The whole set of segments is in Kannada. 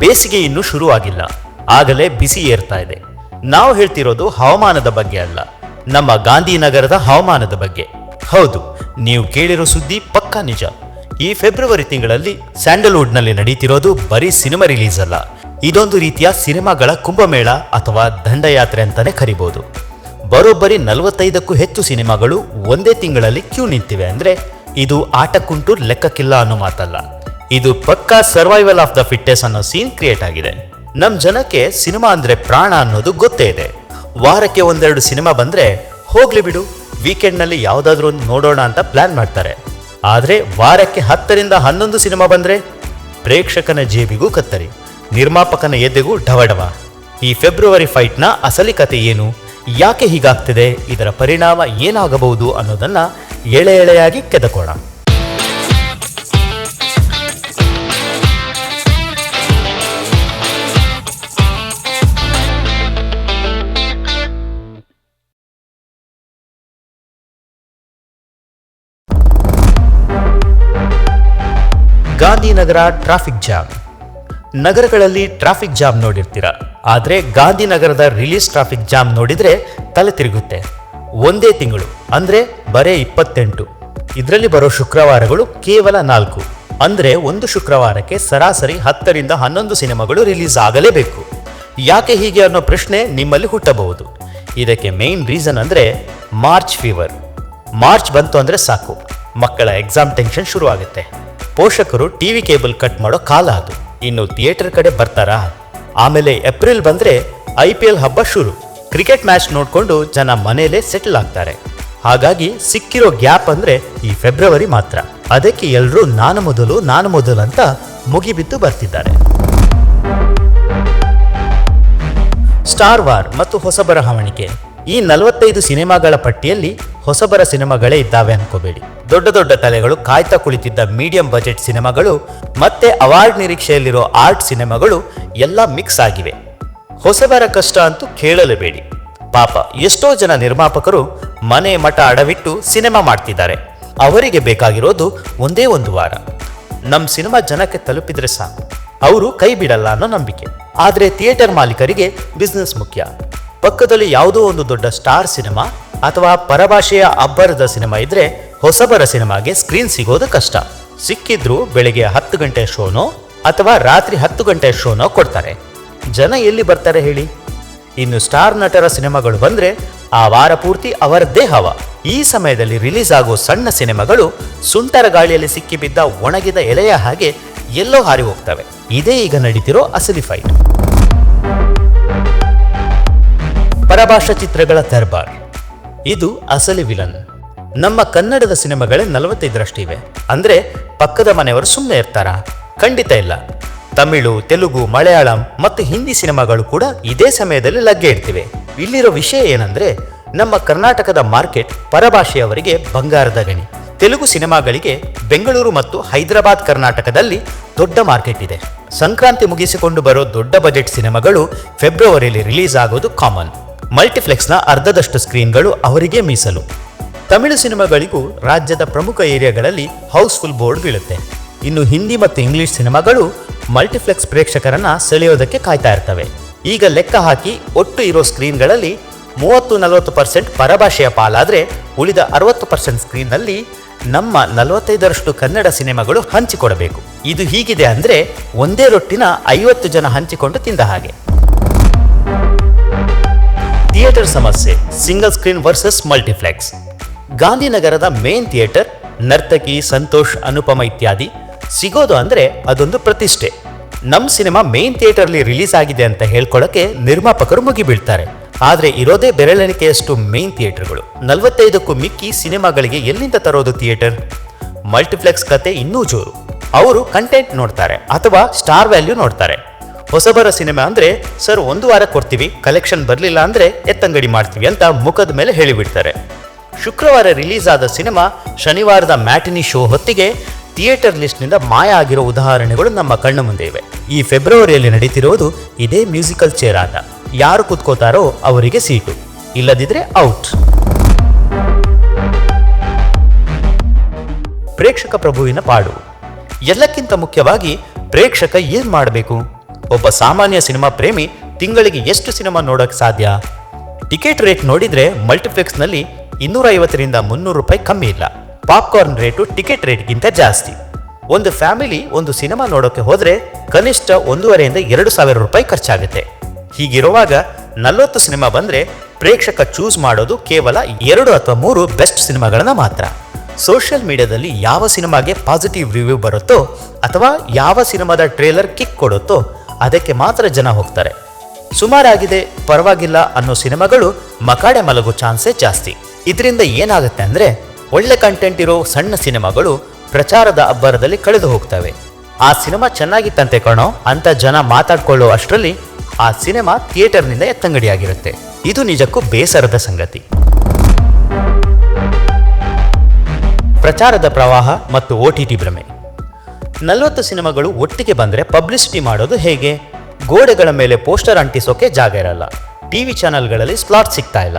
ಬೇಸಿಗೆ ಇನ್ನೂ ಶುರುವಾಗಿಲ್ಲ. ಆಗಲೇ ಬಿಸಿ ಏರ್ತಾ ಇದೆ. ನಾವು ಹೇಳ್ತಿರೋದು ಹವಾಮಾನದ ಬಗ್ಗೆ ಅಲ್ಲ. ನಮ್ಮ ಗಾಂಧಿನಗರದ ಹವಾಮಾನದ ಬಗ್ಗೆ. ಹೌದು, ನೀವು ಕೇಳಿರೋ ಸುದ್ದಿ ಪಕ್ಕಾ ನಿಜ. ಈ ಫೆಬ್ರವರಿ ತಿಂಗಳಲ್ಲಿ ಸ್ಯಾಂಡಲ್ವುಡ್ನಲ್ಲಿ ನಡೀತಿರೋದು ಬರೀ ಸಿನಿಮಾ ರಿಲೀಸ್ ಅಲ್ಲ. ಇದೊಂದು ರೀತಿಯ ಸಿನಿಮಾಗಳ ಕುಂಭಮೇಳ ಅಥವಾ ದಂಡಯಾತ್ರೆ ಅಂತಾನೆ ಕರಿಬೋದು. ಬರೋಬ್ಬರಿ ನಲವತ್ತೈದಕ್ಕೂ ಹೆಚ್ಚು ಸಿನಿಮಾಗಳು ಒಂದೇ ತಿಂಗಳಲ್ಲಿ ಕ್ಯೂ ನಿಂತಿವೆ ಅಂದ್ರೆ ಇದು ಆಟಕ್ಕುಂಟು ಲೆಕ್ಕಕ್ಕಿಲ್ಲ ಅನ್ನೋ ಮಾತಲ್ಲ. ಇದು ಪಕ್ಕಾ ಸರ್ವೈವಲ್ ಆಫ್ ದ ಫಿಟ್ನೆಸ್ ಅನ್ನೋ ಸೀನ್ ಕ್ರಿಯೇಟ್ ಆಗಿದೆ. ನಮ್ ಜನಕ್ಕೆ ಸಿನಿಮಾ ಅಂದ್ರೆ ಪ್ರಾಣ ಅನ್ನೋದು ಗೊತ್ತೇ ಇದೆ. ವಾರಕ್ಕೆ ಒಂದೆರಡು ಸಿನಿಮಾ ಬಂದ್ರೆ ಹೋಗ್ಲಿ ಬಿಡು ವೀಕೆಂಡ್ನಲ್ಲಿ ಯಾವ್ದಾದ್ರು ಒಂದು ನೋಡೋಣ ಅಂತ ಪ್ಲಾನ್ ಮಾಡ್ತಾರೆ. ಆದ್ರೆ ವಾರಕ್ಕೆ ಹತ್ತರಿಂದ ಹನ್ನೊಂದು ಸಿನಿಮಾ ಬಂದ್ರೆ ಪ್ರೇಕ್ಷಕನ ಜೇಬಿಗೂ ಕತ್ತರಿ, ನಿರ್ಮಾಪಕನ ಎದೆಗೂ ಢವಢವ ಈ ಫೆಬ್ರವರಿ ಫೈಟ್ನ ಅಸಲಿ ಕತೆ ಏನು? ಯಾಕೆ ಹೀಗಾಗ್ತಿದೆ? ಇದರ ಪರಿಣಾಮ ಏನಾಗಬಹುದು ಅನ್ನೋದನ್ನ ಎಳೆ ಎಳೆಯಾಗಿ ಕೆದಕೋಣ. Gandhinagar traffic jam. ನಗರಗಳಲ್ಲಿ ಟ್ರಾಫಿಕ್ ಜಾಮ್ ನೋಡಿರ್ತೀರ. ಆದರೆ ಗಾಂಧಿನಗರದ ರಿಲೀಸ್ ಟ್ರಾಫಿಕ್ ಜಾಮ್ ನೋಡಿದರೆ ತಲೆ ತಿರುಗುತ್ತೆ. ಒಂದೇ ತಿಂಗಳು, ಅಂದರೆ ಬರೇ ಇಪ್ಪತ್ತೆಂಟು. ಇದರಲ್ಲಿ ಬರೋ ಶುಕ್ರವಾರಗಳು ಕೇವಲ ನಾಲ್ಕು. ಅಂದರೆ ಒಂದು ಶುಕ್ರವಾರಕ್ಕೆ ಸರಾಸರಿ ಹತ್ತರಿಂದ ಹನ್ನೊಂದು ಸಿನಿಮಾಗಳು ರಿಲೀಸ್ ಆಗಲೇಬೇಕು. ಯಾಕೆ ಹೀಗೆ ಅನ್ನೋ ಪ್ರಶ್ನೆ ನಿಮ್ಮಲ್ಲಿ ಹುಟ್ಟಬಹುದು. ಇದಕ್ಕೆ ಮೇನ್ ರೀಸನ್ ಅಂದರೆ ಮಾರ್ಚ್ ಫೀವರ್ ಮಾರ್ಚ್ ಬಂತು ಅಂದರೆ ಸಾಕು. ಮಕ್ಕಳ ಎಕ್ಸಾಮ್ ಟೆನ್ಷನ್ ಶುರುವಾಗುತ್ತೆ. ಪೋಷಕರು ಟಿವಿ ಕೇಬಲ್ ಕಟ್ ಮಾಡೋ ಕಾಲ ಅದು. ಇನ್ನು ಥಿಯೇಟರ್ ಕಡೆ ಬರ್ತಾರಾ? ಆಮೇಲೆ ಏಪ್ರಿಲ್ ಬಂದ್ರೆ ಐ ಪಿ ಎಲ್ ಹಬ್ಬ ಶುರು. ಕ್ರಿಕೆಟ್ ಮ್ಯಾಚ್ ನೋಡ್ಕೊಂಡು ಜನ ಮನೆಯಲ್ಲೇ ಸೆಟಲ್ ಆಗ್ತಾರೆ. ಹಾಗಾಗಿ ಸಿಕ್ಕಿರೋ ಗ್ಯಾಪ್ ಅಂದ್ರೆ ಈ ಫೆಬ್ರವರಿ ಮಾತ್ರ. ಅದಕ್ಕೆ ಎಲ್ಲರೂ ನಾನು ಮೊದಲು ನಾನು ಮೊದಲು ಅಂತ ಮುಗಿಬಿದ್ದು ಬರ್ತಿದ್ದಾರೆ. ಸ್ಟಾರ್ ವಾರ್ ಮತ್ತು ಹೊಸಬರ ಹವಣಿಕೆ. ಈ ನಲವತ್ತೈದು ಸಿನಿಮಾಗಳ ಪಟ್ಟಿಯಲ್ಲಿ ಹೊಸಬರ ಸಿನಿಮಾಗಳೇ ಇದ್ದಾವೆ ಅನ್ಕೋಬೇಡಿ. ದೊಡ್ಡ ದೊಡ್ಡ ತಲೆಗಳು ಕಾಯ್ತಾ ಕುಳಿತಿದ್ದ ಮೀಡಿಯಂ ಬಜೆಟ್ ಸಿನಿಮಾಗಳು ಮತ್ತೆ ಅವಾರ್ಡ್ ನಿರೀಕ್ಷೆಯಲ್ಲಿರೋ ಆರ್ಟ್ ಸಿನಿಮಾಗಳು ಎಲ್ಲ ಮಿಕ್ಸ್ ಆಗಿವೆ. ಹೊಸಬರ ಕಷ್ಟ ಅಂತೂ ಕೇಳಲೇಬೇಡಿ. ಪಾಪ, ಎಷ್ಟೋ ಜನ ನಿರ್ಮಾಪಕರು ಮನೆ ಮಠ ಅಡವಿಟ್ಟು ಸಿನಿಮಾ ಮಾಡ್ತಿದ್ದಾರೆ. ಅವರಿಗೆ ಬೇಕಾಗಿರೋದು ಒಂದೇ ಒಂದು ವಾರ. ನಮ್ಮ ಸಿನಿಮಾ ಜನಕ್ಕೆ ತಲುಪಿದ್ರೆ ಸಾಕು. ಅವರು ಕೈ ಬಿಡಲ್ಲ ಅನ್ನೋ ನಂಬಿಕೆ. ಆದರೆ ಥಿಯೇಟರ್ ಮಾಲೀಕರಿಗೆ ಬಿಸ್ನೆಸ್ ಮುಖ್ಯ. ಪಕ್ಕದಲ್ಲಿ ಯಾವುದೋ ಒಂದು ದೊಡ್ಡ ಸ್ಟಾರ್ ಸಿನಿಮಾ ಅಥವಾ ಪರಭಾಷೆಯ ಅಬ್ಬರದ ಸಿನಿಮಾ ಇದ್ರೆ ಹೊಸಬರ ಸಿನಿಮಾಗೆ ಸ್ಕ್ರೀನ್ ಸಿಗೋದು ಕಷ್ಟ. ಸಿಕ್ಕಿದ್ರೂ ಬೆಳಿಗ್ಗೆ ಹತ್ತು ಗಂಟೆ ಶೋನೋ ಅಥವಾ ರಾತ್ರಿ ಹತ್ತು ಗಂಟೆ ಶೋನೋ ಕೊಡ್ತಾರೆ. ಜನ ಎಲ್ಲಿ ಬರ್ತಾರೆ ಹೇಳಿ? ಇನ್ನು ಸ್ಟಾರ್ ನಟರ ಸಿನಿಮಾಗಳು ಬಂದ್ರೆ ಆ ವಾರ ಪೂರ್ತಿ ಅವರದ್ದೇ ಹವ. ಈ ಸಮಯದಲ್ಲಿ ರಿಲೀಸ್ ಆಗೋ ಸಣ್ಣ ಸಿನಿಮಾಗಳು ಸುಂಟರ ಗಾಳಿಯಲ್ಲಿ ಸಿಕ್ಕಿಬಿದ್ದ ಒಣಗಿದ ಎಲೆಯ ಹಾಗೆ ಎಲ್ಲೋ ಹಾರಿ ಹೋಗ್ತವೆ. ಇದೇ ಈಗ ನಡೀತಿರೋ ಅಸಲಿ ಫೈಟ್ ಪರಭಾಷಾ ಚಿತ್ರಗಳ ದರ್ಬಾರ್. ಇದು ಅಸಲಿ ವಿಲನ್. ನಮ್ಮ ಕನ್ನಡದ ಸಿನಿಮಾಗಳೇ ನಲವತ್ತೈದರಷ್ಟಿವೆ ಅಂದ್ರೆ ಪಕ್ಕದ ಮನೆಯವರು ಸುಮ್ಮನೆ ಇರ್ತಾರಾ? ಖಂಡಿತ ಇಲ್ಲ. ತಮಿಳು, ತೆಲುಗು, ಮಲಯಾಳಂ ಮತ್ತು ಹಿಂದಿ ಸಿನಿಮಾಗಳು ಕೂಡ ಇದೇ ಸಮಯದಲ್ಲಿ ಲಗ್ಗೆ ಇಡ್ತಿವೆ. ಇಲ್ಲಿರೋ ವಿಷಯ ಏನಂದ್ರೆ, ನಮ್ಮ ಕರ್ನಾಟಕದ ಮಾರ್ಕೆಟ್ ಪರಭಾಷೆಯವರಿಗೆ ಬಂಗಾರದ ಗಣಿ. ತೆಲುಗು ಸಿನಿಮಾಗಳಿಗೆ ಬೆಂಗಳೂರು ಮತ್ತು ಹೈದರಾಬಾದ್ ಕರ್ನಾಟಕದಲ್ಲಿ ದೊಡ್ಡ ಮಾರ್ಕೆಟ್ ಇದೆ. ಸಂಕ್ರಾಂತಿ ಮುಗಿಸಿಕೊಂಡು ಬರೋ ದೊಡ್ಡ ಬಜೆಟ್ ಸಿನಿಮಾಗಳು ಫೆಬ್ರವರಿಯಲ್ಲಿ ರಿಲೀಸ್ ಆಗೋದು ಕಾಮನ್. ಮಲ್ಟಿಪ್ಲೆಕ್ಸ್ನ ಅರ್ಧದಷ್ಟು ಸ್ಕ್ರೀನ್ಗಳು ಅವರಿಗೆ ಮೀಸಲು. ತಮಿಳು ಸಿನಿಮಾಗಳಿಗೂ ರಾಜ್ಯದ ಪ್ರಮುಖ ಏರಿಯಾಗಳಲ್ಲಿ ಹೌಸ್ಫುಲ್ ಬೋರ್ಡ್ ಬೀಳುತ್ತೆ. ಇನ್ನು ಹಿಂದಿ ಮತ್ತು ಇಂಗ್ಲಿಷ್ ಸಿನಿಮಾಗಳು ಮಲ್ಟಿಪ್ಲೆಕ್ಸ್ ಪ್ರೇಕ್ಷಕರನ್ನ ಸೆಳೆಯೋದಕ್ಕೆ ಕಾಯ್ತಾ ಇರ್ತವೆ. ಈಗ ಲೆಕ್ಕ ಹಾಕಿ ಒಟ್ಟು ಇರೋ ಸ್ಕ್ರೀನ್ಗಳಲ್ಲಿ ಮೂವತ್ತು ನಲವತ್ತು ಪರ್ಸೆಂಟ್ ಪರಭಾಷೆಯ ಪಾಲಾದರೆ ಉಳಿದ ಅರವತ್ತು ಪರ್ಸೆಂಟ್ ಸ್ಕ್ರೀನ್ನಲ್ಲಿ ನಮ್ಮ ನಲವತ್ತೈದರಷ್ಟು ಕನ್ನಡ ಸಿನಿಮಾಗಳು ಹಂಚಿಕೊಡಬೇಕು. ಇದು ಹೀಗಿದೆ ಅಂದರೆ ಒಂದೇ ರೊಟ್ಟಿನ ಐವತ್ತು ಜನ ಹಂಚಿಕೊಂಡು ತಿಂದ ಹಾಗೆ. ಥಿಯೇಟರ್ ಸಮಸ್ಯೆ, ಸಿಂಗಲ್ ಸ್ಕ್ರೀನ್ ವರ್ಸಸ್ ಮಲ್ಟಿಪ್ಲೆಕ್ಸ್. ಗಾಂಧಿನಗರದ ಮೇನ್ ಥಿಯೇಟರ್, ನರ್ತಕಿ ಸಂತೋಷ್ ಅನುಪಮ ಇತ್ಯಾದಿ. ಸಿಗೋದು ಅಂದ್ರೆ ಅದೊಂದು ಪ್ರತಿಷ್ಠೆ. ನಮ್ಮ ಸಿನಿಮಾ ಮೇನ್ ಥಿಯೇಟರ್ಲಿ ರಿಲೀಸ್ ಆಗಿದೆ ಅಂತ ಹೇಳ್ಕೊಳ್ಳೋಕ್ಕೆ ನಿರ್ಮಾಪಕರು ಮುಗಿಬೀಳ್ತಾರೆ. ಆದರೆ ಇರೋದೇ ಬೆರಳೆಣಿಕೆಯಷ್ಟು ಮೇನ್ ಥಿಯೇಟರ್ಗಳು. ನಲವತ್ತೈದಕ್ಕೂ ಮಿಕ್ಕಿ ಸಿನಿಮಾಗಳಿಗೆ ಎಲ್ಲಿಂದ ತರೋದು ಥಿಯೇಟರ್? ಮಲ್ಟಿಪ್ಲೆಕ್ಸ್ ಕತೆ ಇನ್ನೂ ಜೋರು. ಅವರು ಕಂಟೆಂಟ್ ನೋಡ್ತಾರೆ ಅಥವಾ ಸ್ಟಾರ್ ವ್ಯಾಲ್ಯೂ ನೋಡ್ತಾರೆ. ಹೊಸಬರ ಸಿನಿಮಾ ಅಂದ್ರೆ, ಸರ್, ಒಂದು ವಾರ ಕೊಡ್ತೀವಿ, ಕಲೆಕ್ಷನ್ ಬರಲಿಲ್ಲ ಅಂದ್ರೆ ಎತ್ತಂಗಡಿ ಮಾಡ್ತೀವಿ ಅಂತ ಮುಖದ ಮೇಲೆ ಹೇಳಿಬಿಡ್ತಾರೆ. ಶುಕ್ರವಾರ ರಿಲೀಸ್ ಆದ ಸಿನಿಮಾ, ಶನಿವಾರದ ಮ್ಯಾಟಿನಿ ಶೋ ಹೊತ್ತಿಗೆ ಥಿಯೇಟರ್ ಲಿಸ್ಟ್ನಿಂದ ಮಾಯ ಆಗಿರೋ ಉದಾಹರಣೆಗಳು ನಮ್ಮ ಕಣ್ಣ ಮುಂದೆ ಇವೆ ಈ ಫೆಬ್ರವರಿಯಲ್ಲಿ ನಡೀತಿರೋದು ಇದೇ ಮ್ಯೂಸಿಕಲ್ ಚೇರ್ ಆಟ ಯಾರು ಕುತ್ಕೋತಾರೋ ಅವರಿಗೆ ಸೀಟು. ಇಲ್ಲದಿದ್ರೆ ಔಟ್. ಪ್ರೇಕ್ಷಕ ಪ್ರಭುವಿನ ಪಾಡು. ಎಲ್ಲಕ್ಕಿಂತ ಮುಖ್ಯವಾಗಿ ಪ್ರೇಕ್ಷಕ ಏನ್ ಮಾಡಬೇಕು? ಒಬ್ಬ ಸಾಮಾನ್ಯ ಸಿನಿಮಾ ಪ್ರೇಮಿ ತಿಂಗಳಿಗೆ ಎಷ್ಟು ಸಿನಿಮಾ ನೋಡೋಕೆ ಸಾಧ್ಯ? ಟಿಕೆಟ್ ರೇಟ್ ನೋಡಿದ್ರೆ ಮಲ್ಟಿಪ್ಲೆಕ್ಸ್ನಲ್ಲಿ ಇನ್ನೂರ ಐವತ್ತರಿಂದ ಮುನ್ನೂರು ರೂಪಾಯಿ ಕಮ್ಮಿ ಇಲ್ಲ. ಪಾಪ್ಕಾರ್ನ್ ರೇಟು ಟಿಕೆಟ್ ರೇಟ್ಗಿಂತ ಜಾಸ್ತಿ. ಒಂದು ಫ್ಯಾಮಿಲಿ ಒಂದು ಸಿನಿಮಾ ನೋಡೋಕೆ ಹೋದರೆ ಕನಿಷ್ಠ ಒಂದೂವರೆಯಿಂದ ಎರಡು ಸಾವಿರ ರೂಪಾಯಿ ಖರ್ಚಾಗುತ್ತೆ. ಹೀಗಿರುವಾಗ ನಲವತ್ತು ಸಿನಿಮಾ ಬಂದ್ರೆ ಪ್ರೇಕ್ಷಕ ಚೂಸ್ ಮಾಡೋದು ಕೇವಲ ಎರಡು ಅಥವಾ ಮೂರು ಬೆಸ್ಟ್ ಸಿನಿಮಾಗಳನ್ನ ಮಾತ್ರ. ಸೋಷಿಯಲ್ ಮೀಡಿಯಾದಲ್ಲಿ ಯಾವ ಸಿನಿಮಾಗೆ ಪಾಸಿಟಿವ್ ರಿವ್ಯೂ ಬರುತ್ತೋ ಅಥವಾ ಯಾವ ಸಿನಿಮಾದ ಟ್ರೇಲರ್ ಕಿಕ್ ಕೊಡುತ್ತೋ ಅದಕ್ಕೆ ಮಾತ್ರ ಜನ ಹೋಗ್ತಾರೆ. ಸುಮಾರಾಗಿದೆ, ಪರವಾಗಿಲ್ಲ ಅನ್ನೋ ಸಿನಿಮಾಗಳು ಮಕಾಡೆ ಮಲಗೋ ಚಾನ್ಸೇ ಜಾಸ್ತಿ. ಇದರಿಂದ ಏನಾಗುತ್ತೆ ಅಂದರೆ, ಒಳ್ಳೆ ಕಂಟೆಂಟ್ ಇರೋ ಸಣ್ಣ ಸಿನಿಮಾಗಳು ಪ್ರಚಾರದ ಅಬ್ಬರದಲ್ಲಿ ಕಳೆದು ಹೋಗ್ತವೆ. ಆ ಸಿನಿಮಾ ಚೆನ್ನಾಗಿತ್ತಂತೆ ಕಣೋ, ಅಂತ ಜನ ಮಾತಾಡ್ಕೊಳ್ಳೋ ಅಷ್ಟರಲ್ಲಿ ಆ ಸಿನಿಮಾ ಥಿಯೇಟರ್ನಿಂದ ಎತ್ತಂಗಡಿಯಾಗಿರುತ್ತೆ. ಇದು ನಿಜಕ್ಕೂ ಬೇಸರದ ಸಂಗತಿ. ಪ್ರಚಾರದ ಪ್ರವಾಹ ಮತ್ತು ಒ ಟಿ ಟಿ ಭ್ರಮೆ. ನಲವತ್ತು ಸಿನಿಮಾಗಳು ಒಟ್ಟಿಗೆ ಬಂದರೆ ಪಬ್ಲಿಸಿಟಿ ಮಾಡೋದು ಹೇಗೆ? ಗೋಡೆಗಳ ಮೇಲೆ ಪೋಸ್ಟರ್ ಅಂಟಿಸೋಕೆ ಜಾಗ ಇರಲ್ಲ. ಟಿವಿ ಚಾನೆಲ್ಗಳಲ್ಲಿ ಸ್ಲಾಟ್ ಸಿಗ್ತಾ ಇಲ್ಲ.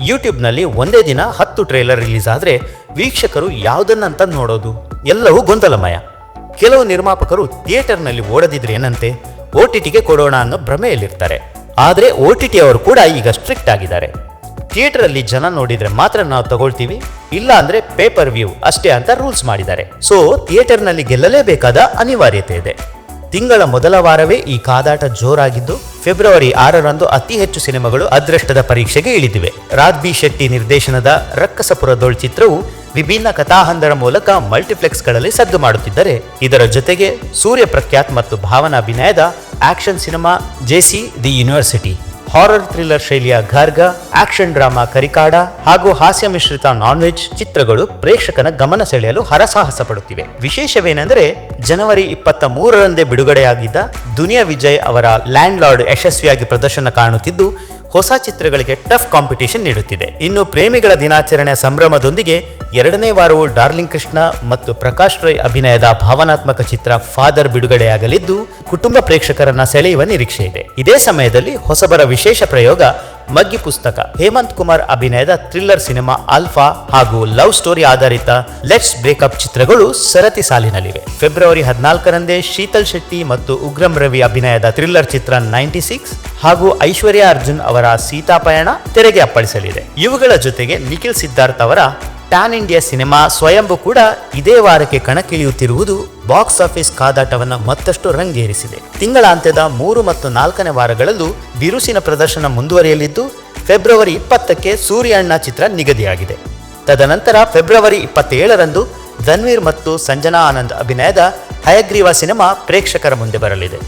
ಯೂಟ್ಯೂಬ್ನಲ್ಲಿ ಒಂದೇ ದಿನ ಹತ್ತು ಟ್ರೇಲರ್ ರಿಲೀಸ್ ಆದರೆ ವೀಕ್ಷಕರು ಯಾವುದನ್ನಂತ ನೋಡೋದು? ಎಲ್ಲವೂ ಗೊಂದಲಮಯ. ಕೆಲವು ನಿರ್ಮಾಪಕರು ಥಿಯೇಟರ್ನಲ್ಲಿ ಓಡದಿದ್ರೆ ಏನಂತೆ? ಓ ಟಿ ಟಿಗೆ ಕೊಡೋಣ ಅನ್ನೋ ಭ್ರಮೆಯಲ್ಲಿರ್ತಾರೆ. ಆದರೆ ಓ ಟಿ ಟಿ ಅವರು ಕೂಡ ಈಗ ಸ್ಟ್ರಿಕ್ಟ್ ಆಗಿದ್ದಾರೆ. ಥಿಯೇಟರ್ ಅಲ್ಲಿ ಜನ ನೋಡಿದ್ರೆ ಮಾತ್ರ ನಾವು ತಗೊಳ್ತೀವಿ, ಇಲ್ಲ ಅಂದ್ರೆ ಪೇಪರ್ ವ್ಯೂ ಅಷ್ಟೇ ಅಂತ ರೂಲ್ಸ್ ಮಾಡಿದ್ದಾರೆ. ಸೊ ಥಿಯೇಟರ್ನಲ್ಲಿ ಗೆಲ್ಲಲೇಬೇಕಾದ ಅನಿವಾರ್ಯತೆ ಇದೆ. ತಿಂಗಳ ಮೊದಲ ವಾರವೇ ಈ ಕಾದಾಟ ಜೋರಾಗಿದ್ದು, ಫೆಬ್ರವರಿ ಆರರಂದು ಅತಿ ಹೆಚ್ಚು ಸಿನಿಮಾಗಳು ಅದೃಷ್ಟದ ಪರೀಕ್ಷೆಗೆ ಇಳಿದಿವೆ. ರಾಜ್ ಬಿ ಶೆಟ್ಟಿ ನಿರ್ದೇಶನದ ರಕ್ಕಸಪುರದೋಳ್ ಚಿತ್ರವು ವಿಭಿನ್ನ ಕಥಾಹಂದರ ಮೂಲಕ ಮಲ್ಟಿಪ್ಲೆಕ್ಸ್ಗಳಲ್ಲಿ ಸದ್ದು ಮಾಡುತ್ತಿದ್ದರೆ, ಇದರ ಜೊತೆಗೆ ಸೂರ್ಯ ಪ್ರಖ್ಯಾತ್ ಮತ್ತು ಭಾವನಾ ಅಭಿನಯದ action cinema JC the university horror thriller ಶೈಲಿಯ ಘರ್ಗ ಆಕ್ಷನ್ ಡ್ರಾಮಾ ಕರಿಕಾಡ ಹಾಗೂ ಹಾಸ್ಯ ಮಿಶ್ರಿತ ನಾನ್ ವೆಜ್ ಚಿತ್ರಗಳು ಪ್ರೇಕ್ಷಕನ ಗಮನ ಸೆಳೆಯಲು ಹರಸಾಹಸ ಪಡುತ್ತಿವೆ. ವಿಶೇಷವೇನೆಂದರೆ ಜನವರಿ ಇಪ್ಪತ್ತ ಮೂರರಂದೇ ಬಿಡುಗಡೆಯಾಗಿದ್ದ ದುನಿಯಾ ವಿಜಯ್ ಅವರ ಲ್ಯಾಂಡ್ ಲಾರ್ಡ್ ಯಶಸ್ವಿಯಾಗಿ ಪ್ರದರ್ಶನ ಕಾಣುತ್ತಿದ್ದು ಹೊಸ ಚಿತ್ರಗಳಿಗೆ ಟಫ್ ಕಾಂಪಿಟೇಷನ್ ನೀಡುತ್ತಿದೆ. ಇನ್ನು ಪ್ರೇಮಿಗಳ ದಿನಾಚರಣೆ ಸಂಭ್ರಮದೊಂದಿಗೆ ಎರಡನೇ ವಾರವು ಡಾರ್ಲಿಂಗ್ ಕೃಷ್ಣ ಮತ್ತು ಪ್ರಕಾಶ್ ರೈ ಅಭಿನಯದ ಭಾವನಾತ್ಮಕ ಚಿತ್ರ ಫಾದರ್ ಬಿಡುಗಡೆಯಾಗಲಿದ್ದು, ಕುಟುಂಬ ಪ್ರೇಕ್ಷಕರನ್ನ ಸೆಳೆಯುವ ನಿರೀಕ್ಷೆ ಇದೆ ಇದೇ ಸಮಯದಲ್ಲಿ ಹೊಸಬರ ವಿಶೇಷ ಪ್ರಯೋಗ ಮಗ್ಗಿ ಪುಸ್ತಕ, ಹೇಮಂತ್ ಕುಮಾರ್ ಅಭಿನಯದ ಥ್ರಿಲ್ಲರ್ ಸಿನಿಮಾ ಆಲ್ಫಾ ಹಾಗೂ ಲವ್ ಸ್ಟೋರಿ ಆಧಾರಿತ ಲೆಟ್ಸ್ ಬ್ರೇಕಪ್ ಚಿತ್ರಗಳು ಸರತಿ ಸಾಲಿನಲ್ಲಿವೆ. ಫೆಬ್ರವರಿ ಹದಿನಾಲ್ಕರಂದೇ ಶೀತಲ್ ಶೆಟ್ಟಿ ಮತ್ತು ಉಗ್ರಂ ರವಿ ಅಭಿನಯದ ಥ್ರಿಲ್ಲರ್ ಚಿತ್ರ ನೈಂಟಿ ಸಿಕ್ಸ್ ಹಾಗೂ ಐಶ್ವರ್ಯ ಅರ್ಜುನ್ ಅವರ ಸೀತಾಪಯಣ ತೆರೆಗೆ ಅಪ್ಪಳಿಸಲಿದೆ. ಇವುಗಳ ಜೊತೆಗೆ ನಿಖಿಲ್ ಸಿದ್ಧಾರ್ಥ್ ಅವರ ಟ್ಯಾನ್ ಇಂಡಿಯಾ ಸಿನಿಮಾ ಸ್ವಯಂಭು ಕೂಡ ಇದೇ ವಾರಕ್ಕೆ ಕಣಕ್ಕಿಳಿಯುತ್ತಿರುವುದು ಬಾಕ್ಸ್ ಆಫೀಸ್ ಕಾದಾಟವನ್ನು ಮತ್ತಷ್ಟು ರಂಗೇರಿಸಿದೆ. ತಿಂಗಳಾಂತ್ಯದ ಮೂರು ಮತ್ತು ನಾಲ್ಕನೇ ವಾರಗಳಲ್ಲೂ ಬಿರುಸಿನ ಪ್ರದರ್ಶನ ಮುಂದುವರಿಯಲಿದ್ದು, ಫೆಬ್ರವರಿ ಇಪ್ಪತ್ತಕ್ಕೆ ಸೂರ್ಯಣ್ಣ ಚಿತ್ರ ನಿಗದಿಯಾಗಿದೆ. ತದನಂತರ ಫೆಬ್ರವರಿ ಇಪ್ಪತ್ತೇಳರಂದು ಧನ್ವೀರ್ ಮತ್ತು ಸಂಜನಾ ಆನಂದ್ ಅಭಿನಯದ ಹಯಗ್ರೀವ ಸಿನಿಮಾ ಪ್ರೇಕ್ಷಕರ ಮುಂದೆ ಬರಲಿದೆ.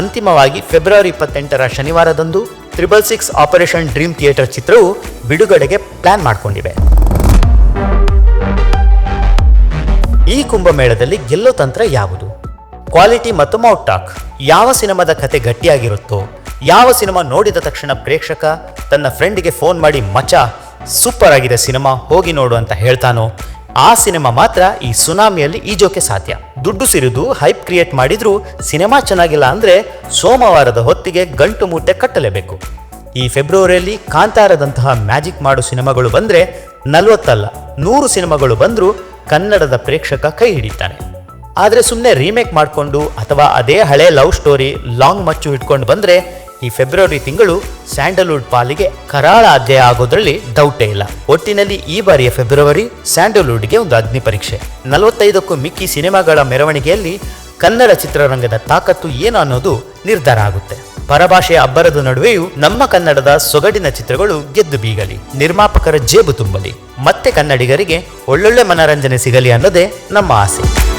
ಅಂತಿಮವಾಗಿ ಫೆಬ್ರವರಿ ಇಪ್ಪತ್ತೆಂಟರ ಶನಿವಾರದಂದು triple six operation dream theatre ಚಿತ್ರವು ಬಿಡುಗಡೆಗೆ ಪ್ಲಾನ್ ಮಾಡಿಕೊಂಡಿವೆ. ಈ ಕುಂಭಮೇಳದಲ್ಲಿ ಗೆಲ್ಲೋ ತಂತ್ರ ಯಾವುದು? ಕ್ವಾಲಿಟಿ ಮತ್ತು ಮೌಟ್ ಟಾಕ್. ಯಾವ ಸಿನಿಮಾದ ಕತೆ ಗಟ್ಟಿಯಾಗಿರುತ್ತೋ, ಯಾವ ಸಿನಿಮಾ ನೋಡಿದ ತಕ್ಷಣ ಪ್ರೇಕ್ಷಕ ತನ್ನ ಫ್ರೆಂಡಿಗೆ ಫೋನ್ ಮಾಡಿ ಮಚ ಸೂಪರ್ ಆಗಿದೆ ಸಿನಿಮಾ, ಹೋಗಿ ನೋಡು ಅಂತ ಹೇಳ್ತಾನೋ? ಆ ಸಿನಿಮಾ ಮಾತ್ರ ಈ ಸುನಾಮಿಯಲ್ಲಿ ಈಜೋಕೆ ಸಾಧ್ಯ. ದುಡ್ಡು ಸಿರಿದು, ಹೈಪ್ ಕ್ರಿಯೇಟ್ ಮಾಡಿದ್ರೂ ಸಿನಿಮಾ ಚೆನ್ನಾಗಿಲ್ಲ ಅಂದ್ರೆ ಸೋಮವಾರದ ಹೊತ್ತಿಗೆ ಗಂಟು ಮೂಟೆ ಕಟ್ಟಲೇಬೇಕು. ಈ ಫೆಬ್ರವರಿಯಲ್ಲಿ ಕಾಂತಾರದಂತಹ ಮ್ಯಾಜಿಕ್ ಮಾಡು ಸಿನಿಮಾಗಳು ಬಂದ್ರೆ ನಲವತ್ತಲ್ಲ, ನೂರು ಸಿನಿಮಾಗಳು ಬಂದರೂ ಕನ್ನಡದ ಪ್ರೇಕ್ಷಕ ಕೈ ಹಿಡಿತಾನೆ. ಆದರೆ ಸುಮ್ಮನೆ ರೀಮೇಕ್ ಮಾಡಿಕೊಂಡು ಅಥವಾ ಅದೇ ಹಳೆ ಲವ್ ಸ್ಟೋರಿ ಲಾಂಗ್ ಮಚ್ಚು ಇಟ್ಕೊಂಡು ಬಂದರೆ ಈ ಫೆಬ್ರವರಿ ತಿಂಗಳು ಸ್ಯಾಂಡಲ್ವುಡ್ ಪಾಲಿಗೆ ಕರಾಳ ಅಧ್ಯಾಯ ಆಗೋದ್ರಲ್ಲಿ ಡೌಟೇ ಇಲ್ಲ. ಒಟ್ಟಿನಲ್ಲಿ ಈ ಬಾರಿಯ ಫೆಬ್ರವರಿ ಸ್ಯಾಂಡಲ್ವುಡ್ಗೆ ಒಂದು ಅಗ್ನಿ ಪರೀಕ್ಷೆ. ನಲವತ್ತೈದಕ್ಕೂ ಮಿಕ್ಕಿ ಸಿನಿಮಾಗಳ ಮೆರವಣಿಗೆಯಲ್ಲಿ ಕನ್ನಡ ಚಿತ್ರರಂಗದ ತಾಕತ್ತು ಏನು ಅನ್ನೋದು ನಿರ್ಧಾರ ಆಗುತ್ತೆ. ಪರಭಾಷೆಯ ಅಬ್ಬರದ ನಡುವೆಯೂ ನಮ್ಮ ಕನ್ನಡದ ಸೊಗಡಿನ ಚಿತ್ರಗಳು ಗೆದ್ದು ಬೀಗಲಿ. ನಿರ್ಮಾಪಕರ ಜೇಬು ತುಂಬಲಿ. ಮತ್ತೆ ಕನ್ನಡಿಗರಿಗೆ ಒಳ್ಳೊಳ್ಳೆ ಮನರಂಜನೆ ಸಿಗಲಿ ಅನ್ನೋದೇ ನಮ್ಮ ಆಸೆ.